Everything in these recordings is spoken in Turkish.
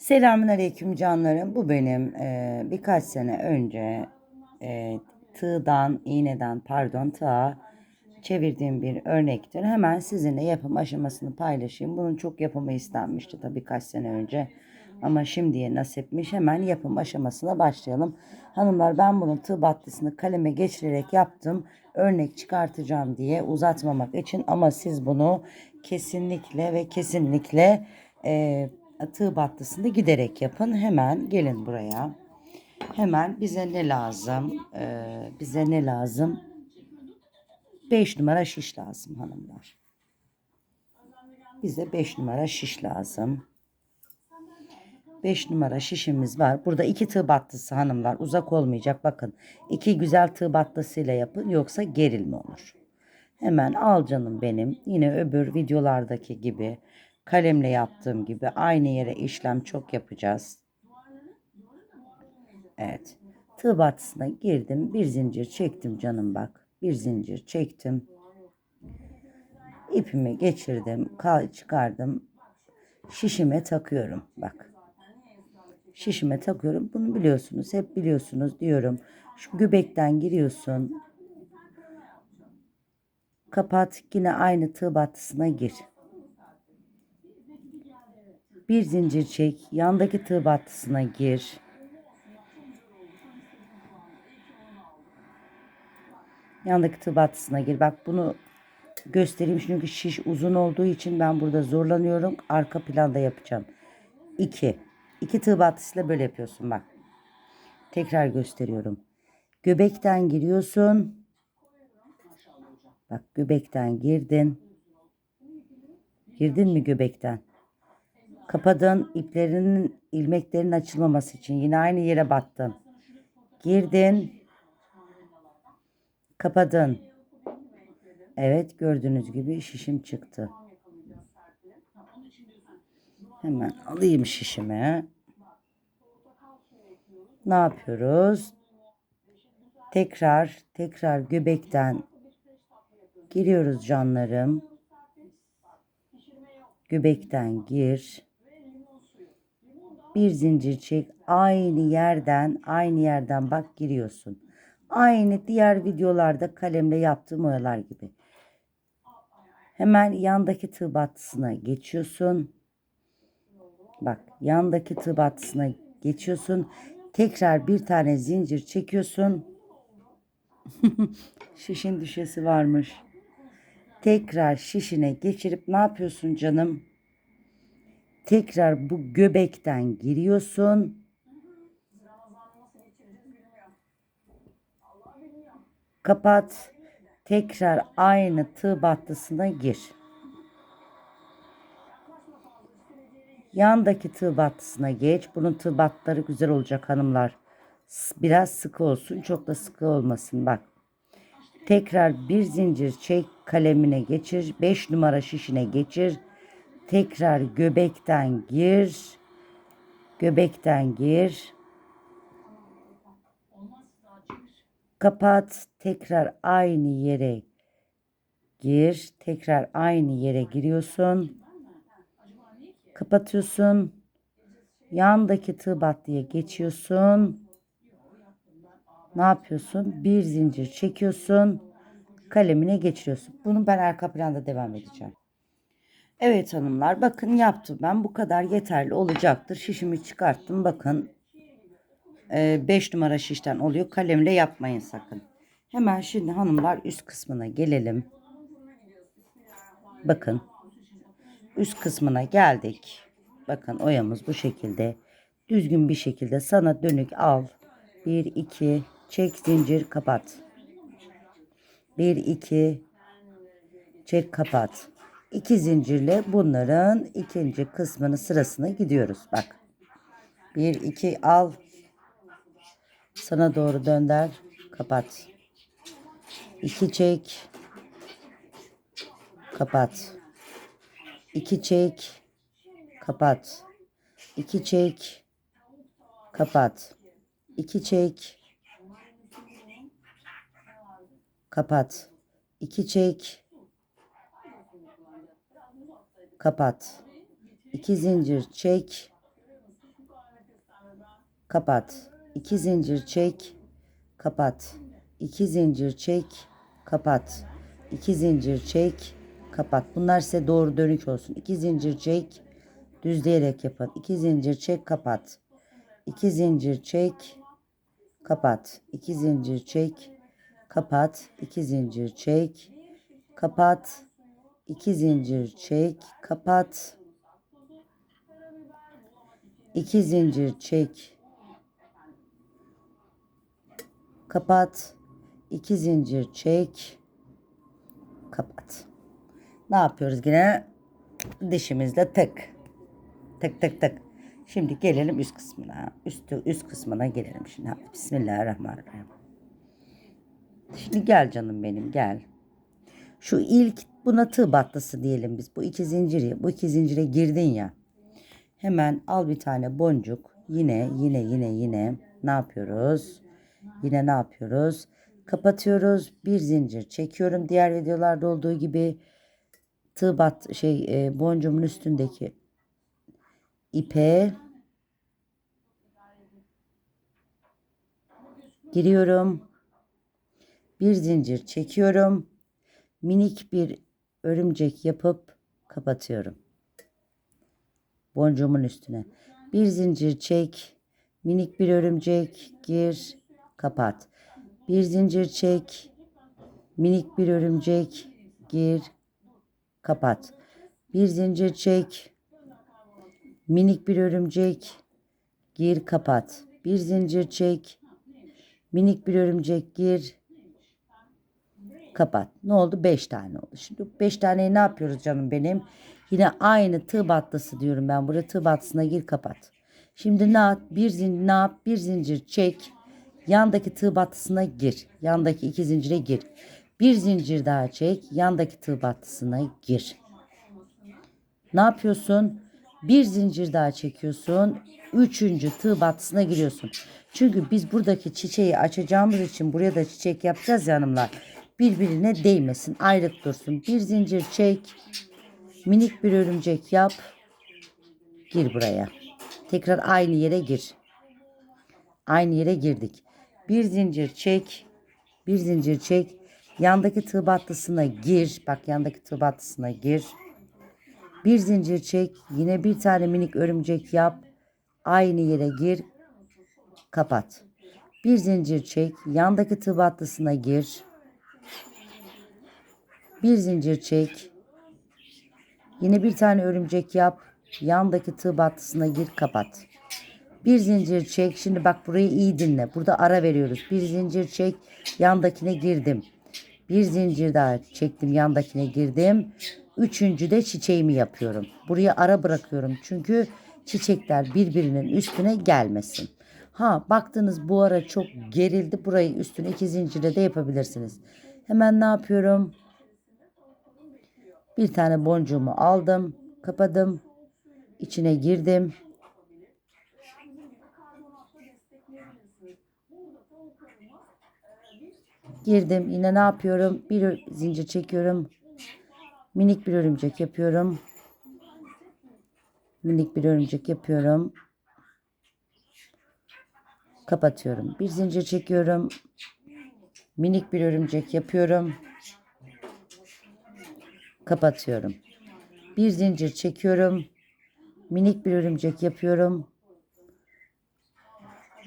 Selamünaleyküm canlarım. Bu benim e, birkaç sene önce e, tığdan, iğneden pardon tığa çevirdiğim bir örnektir. Hemen sizinle yapım aşamasını paylaşayım. Bunun çok yapımı istenmişti tabii birkaç sene önce. Ama şimdiye nasipmiş. Hemen yapım aşamasına başlayalım. Hanımlar ben bunun tığ battısını kaleme geçirerek yaptım. Örnek çıkartacağım diye uzatmamak için ama siz bunu kesinlikle ve kesinlikle e, tığ battısını giderek yapın. Hemen gelin buraya. Hemen bize ne lazım? Ee, bize ne lazım? 5 numara şiş lazım hanımlar. Bize 5 numara şiş lazım. 5 numara şişimiz var. Burada iki tığ battısı hanımlar. Uzak olmayacak. Bakın. iki güzel tığ battısıyla yapın. Yoksa gerilme olur. Hemen al canım benim. Yine öbür videolardaki gibi kalemle yaptığım gibi aynı yere işlem çok yapacağız. Evet. Tığ battısına girdim. Bir zincir çektim canım bak. Bir zincir çektim. İpimi geçirdim. Çıkardım. Şişime takıyorum. Bak. Şişime takıyorum. Bunu biliyorsunuz. Hep biliyorsunuz diyorum. Şu göbekten giriyorsun. Kapat. Yine aynı tığ battısına gir. Bir zincir çek. Yandaki tığ battısına gir. Yandaki tığ battısına gir. Bak bunu göstereyim çünkü şiş uzun olduğu için ben burada zorlanıyorum. Arka planda yapacağım. 2. 2 tığ battısıyla böyle yapıyorsun bak. Tekrar gösteriyorum. Göbekten giriyorsun. Bak göbekten girdin. Girdin mi göbekten? Kapadın iplerinin ilmeklerin açılmaması için yine aynı yere battın. Girdin. Kapadın. Evet gördüğünüz gibi şişim çıktı. Hemen alayım şişimi. Ne yapıyoruz? Tekrar tekrar göbekten giriyoruz canlarım. Göbekten gir. Bir zincir çek. Aynı yerden, aynı yerden bak giriyorsun. Aynı diğer videolarda kalemle yaptığım oyalar gibi. Hemen yandaki tığ battısına geçiyorsun. Bak yandaki tığ battısına geçiyorsun. Tekrar bir tane zincir çekiyorsun. Şişin düşesi varmış. Tekrar şişine geçirip ne yapıyorsun canım? Tekrar bu göbekten giriyorsun. Kapat. Tekrar aynı tığ battısına gir. Yandaki tığ battısına geç. Bunun tığ batları güzel olacak hanımlar. Biraz sıkı olsun. Çok da sıkı olmasın. Bak. Tekrar bir zincir çek kalemine geçir. 5 numara şişine geçir. Tekrar göbekten gir. Göbekten gir. Kapat. Tekrar aynı yere gir. Tekrar aynı yere giriyorsun. Kapatıyorsun. Yandaki tığ battıya geçiyorsun. Ne yapıyorsun? Bir zincir çekiyorsun. Kalemine geçiriyorsun. Bunu ben arka planda devam edeceğim. Evet hanımlar bakın yaptım ben. Bu kadar yeterli olacaktır. Şişimi çıkarttım. Bakın 5 numara şişten oluyor. Kalemle yapmayın sakın. Hemen şimdi hanımlar üst kısmına gelelim. Bakın. Üst kısmına geldik. Bakın oyamız bu şekilde. Düzgün bir şekilde sana dönük al. 1 2 çek zincir kapat. 1 2 çek kapat. 2 zincirle bunların ikinci kısmını sırasına gidiyoruz. Bak. 1 2 al. Sana doğru dönder. Kapat. 2 çek. Kapat. 2 çek. Kapat. 2 çek. Kapat. 2 çek. Kapat. 2 çek. Kapat. 2 zincir çek. kapat. 2 zincir çek, kapat. 2 zincir çek, kapat. 2 zincir çek, kapat. Bunlar size doğru dönük olsun. 2 zincir çek, düzleyerek yapın. 2 zincir çek, kapat. 2 zincir çek, kapat. 2 zincir çek, kapat. 2 zincir çek, kapat. 2 zincir çek, kapat. 2 zincir çek, kapat. 2 zincir çek, kapat. Ne yapıyoruz yine? Dişimizle tık. Tık tık tık. Şimdi gelelim üst kısmına. Üstü, üst kısmına gelelim şimdi. Bismillahirrahmanirrahim. Şimdi gel canım benim gel. Şu ilk buna tığ battısı diyelim biz. Bu iki zinciri, bu iki zincire girdin ya. Hemen al bir tane boncuk. Yine yine yine yine ne yapıyoruz? Yine ne yapıyoruz? Kapatıyoruz. Bir zincir çekiyorum. Diğer videolarda olduğu gibi tığ bat şey e, boncuğumun üstündeki ipe giriyorum. Bir zincir çekiyorum. Minik bir örümcek yapıp kapatıyorum. Boncuğumun üstüne. Bir zincir çek. Minik bir örümcek gir, kapat. Bir zincir çek. Minik bir örümcek gir, kapat. Bir zincir çek. Minik bir örümcek gir, kapat. Bir zincir çek. Minik bir örümcek gir, kapat. Ne oldu? 5 tane oldu. Şimdi 5 taneyi ne yapıyoruz canım benim? Yine aynı tığ battısı diyorum ben. Buraya tığ battısına gir kapat. Şimdi ne yap? Bir zincir ne yap? Bir zincir çek. Yandaki tığ battısına gir. Yandaki iki zincire gir. Bir zincir daha çek. Yandaki tığ battısına gir. Ne yapıyorsun? Bir zincir daha çekiyorsun. Üçüncü tığ battısına giriyorsun. Çünkü biz buradaki çiçeği açacağımız için buraya da çiçek yapacağız ya hanımlar. Birbirine değmesin, ayrık dursun. Bir zincir çek. Minik bir örümcek yap. Gir buraya. Tekrar aynı yere gir. Aynı yere girdik. Bir zincir çek. Bir zincir çek. Yandaki tığ battısına gir. Bak yandaki tığ battısına gir. Bir zincir çek. Yine bir tane minik örümcek yap. Aynı yere gir. Kapat. Bir zincir çek. Yandaki tığ battısına gir. Bir zincir çek. Yine bir tane örümcek yap. Yandaki tığ battısına gir kapat. Bir zincir çek. Şimdi bak burayı iyi dinle. Burada ara veriyoruz. Bir zincir çek. Yandakine girdim. Bir zincir daha çektim. Yandakine girdim. Üçüncü de çiçeğimi yapıyorum. Buraya ara bırakıyorum. Çünkü çiçekler birbirinin üstüne gelmesin. Ha baktınız bu ara çok gerildi. Burayı üstüne iki zincirle de yapabilirsiniz. Hemen ne yapıyorum? Bir tane boncuğumu aldım. Kapadım. içine girdim. Girdim. Yine ne yapıyorum? Bir zincir çekiyorum. Minik bir örümcek yapıyorum. Minik bir örümcek yapıyorum. Kapatıyorum. Bir zincir çekiyorum. Minik bir örümcek yapıyorum. Kapatıyorum. Bir zincir çekiyorum. Minik bir örümcek yapıyorum.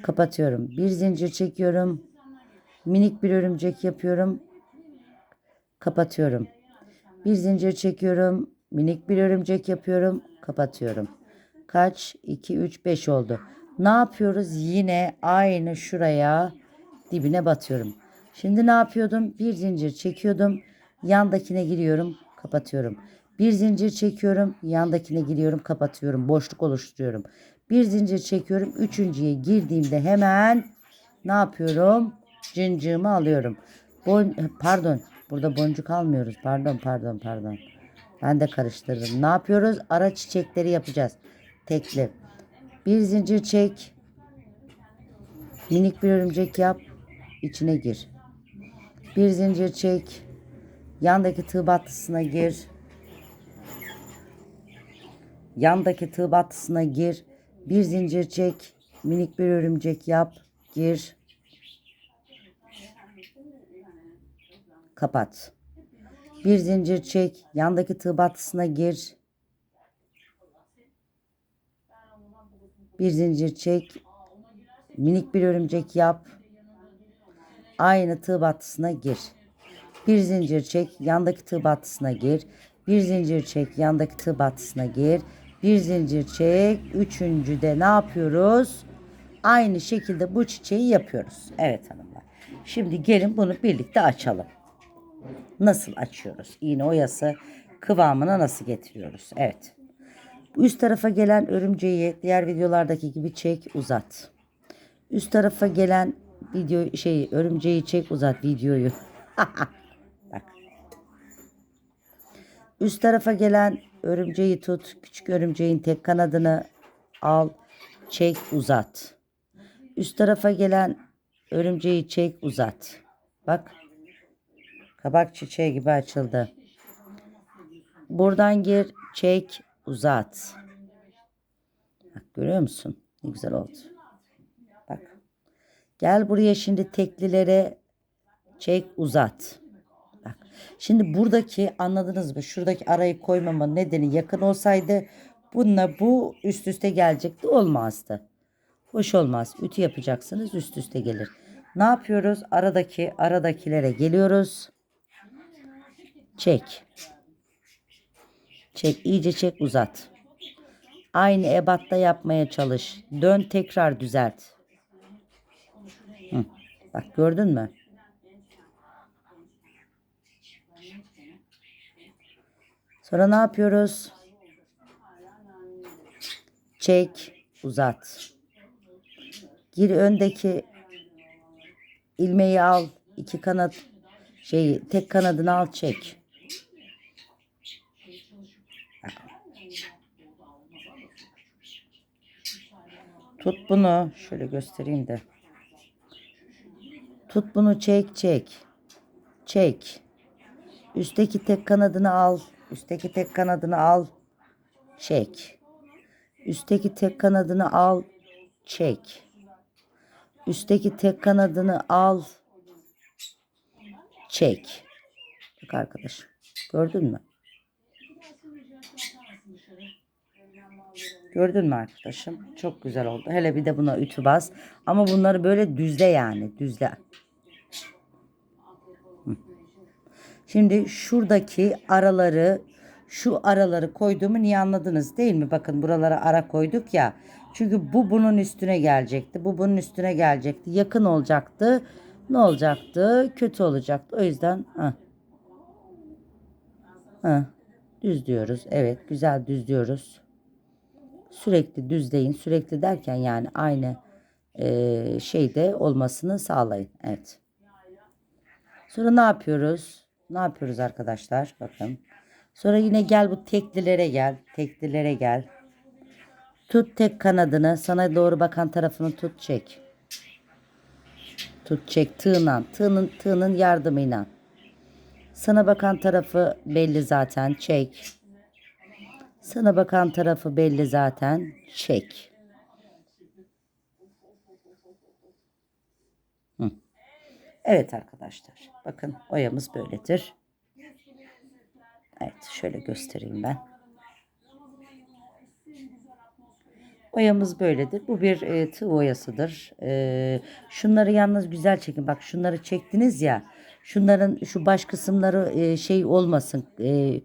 Kapatıyorum. Bir zincir çekiyorum. Minik bir örümcek yapıyorum. Kapatıyorum. Bir zincir çekiyorum. Minik bir örümcek yapıyorum. Kapatıyorum. Kaç? 2, 3, 5 oldu. Ne yapıyoruz? Yine aynı şuraya dibine batıyorum. Şimdi ne yapıyordum? Bir zincir çekiyordum. Yandakine giriyorum. Kapatıyorum. Bir zincir çekiyorum. Yandakine giriyorum. Kapatıyorum. Boşluk oluşturuyorum. Bir zincir çekiyorum. Üçüncüye girdiğimde hemen ne yapıyorum? Cincığımı alıyorum. Bon pardon. Burada boncuk almıyoruz. Pardon pardon pardon. Ben de karıştırdım. Ne yapıyoruz? Ara çiçekleri yapacağız. Tekli. Bir zincir çek. Minik bir örümcek yap. İçine gir. Bir zincir çek. Yandaki tığ battısına gir. Yandaki tığ battısına gir. Bir zincir çek. minik bir örümcek yap. Gir. Kapat. Bir zincir çek. Yandaki tığ battısına gir. Bir zincir çek. Minik bir örümcek yap. Aynı tığ battısına gir. Bir zincir çek. Yandaki tığ battısına gir. Bir zincir çek. Yandaki tığ battısına gir. Bir zincir çek. Üçüncüde ne yapıyoruz? Aynı şekilde bu çiçeği yapıyoruz. Evet hanımlar. Şimdi gelin bunu birlikte açalım. Nasıl açıyoruz? İğne oyası kıvamına nasıl getiriyoruz? Evet. Üst tarafa gelen örümceği diğer videolardaki gibi çek uzat. Üst tarafa gelen video şey örümceği çek uzat videoyu. Bak. Üst tarafa gelen örümceği tut. Küçük örümceğin tek kanadını al. Çek uzat. Üst tarafa gelen örümceği çek uzat. Bak. Kabak çiçeği gibi açıldı. Buradan gir, çek, uzat. Bak görüyor musun? Ne güzel oldu. Bak. Gel buraya şimdi teklilere çek, uzat. Şimdi buradaki anladınız mı? Şuradaki arayı koymamın nedeni yakın olsaydı bununla bu üst üste gelecekti. Olmazdı. Hoş olmaz. Ütü yapacaksınız üst üste gelir. Ne yapıyoruz? Aradaki aradakilere geliyoruz. Çek. Çek iyice çek uzat. Aynı ebatta yapmaya çalış. Dön tekrar düzelt. Hı. Bak gördün mü? Sonra ne yapıyoruz? Çek, uzat. Gir öndeki ilmeği al. iki kanat şey tek kanadını al çek. Tut bunu. Şöyle göstereyim de. Tut bunu çek çek. Çek. Üstteki tek kanadını al. Üstteki tek kanadını al. Çek. Üstteki tek kanadını al. Çek. Üstteki tek kanadını al. Çek. Bak arkadaşım. Gördün mü? Gördün mü arkadaşım? Çok güzel oldu. Hele bir de buna ütü bas. Ama bunları böyle düzle yani. Düzle. Hı. Şimdi şuradaki araları şu araları koyduğumu niye anladınız değil mi? Bakın buralara ara koyduk ya. Çünkü bu bunun üstüne gelecekti. Bu bunun üstüne gelecekti. Yakın olacaktı. Ne olacaktı? Kötü olacaktı. O yüzden ha. Ha. Düz diyoruz. Evet, güzel düz diyoruz. Sürekli düzleyin. Sürekli derken yani aynı e, şeyde olmasını sağlayın. Evet. Sonra ne yapıyoruz? Ne yapıyoruz arkadaşlar? Bakın. Sonra yine gel bu teklilere gel. Teklilere gel. Tut tek kanadını. Sana doğru bakan tarafını tut çek. Tut çek tığla. Tığının, tığının yardımıyla. Sana bakan tarafı belli zaten. Çek. Sana bakan tarafı belli zaten. Çek. Hı. Evet arkadaşlar. Bakın oyamız böyledir. Evet şöyle göstereyim ben. Oyamız böyledir. Bu bir e, tığ oyasıdır. E, şunları yalnız güzel çekin. Bak şunları çektiniz ya. Şunların şu baş kısımları e, şey olmasın. E,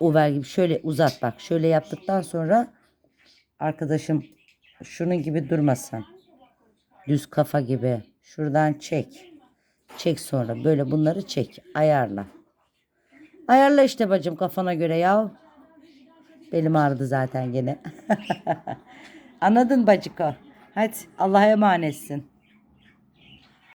over gibi şöyle uzat bak. Şöyle yaptıktan sonra arkadaşım şunun gibi durmasın. Düz kafa gibi. Şuradan çek. Çek sonra böyle bunları çek. Ayarla. Ayarla işte bacım kafana göre ya. Belim ağrıdı zaten gene. Anladın bacıko. Hadi Allah'a emanetsin.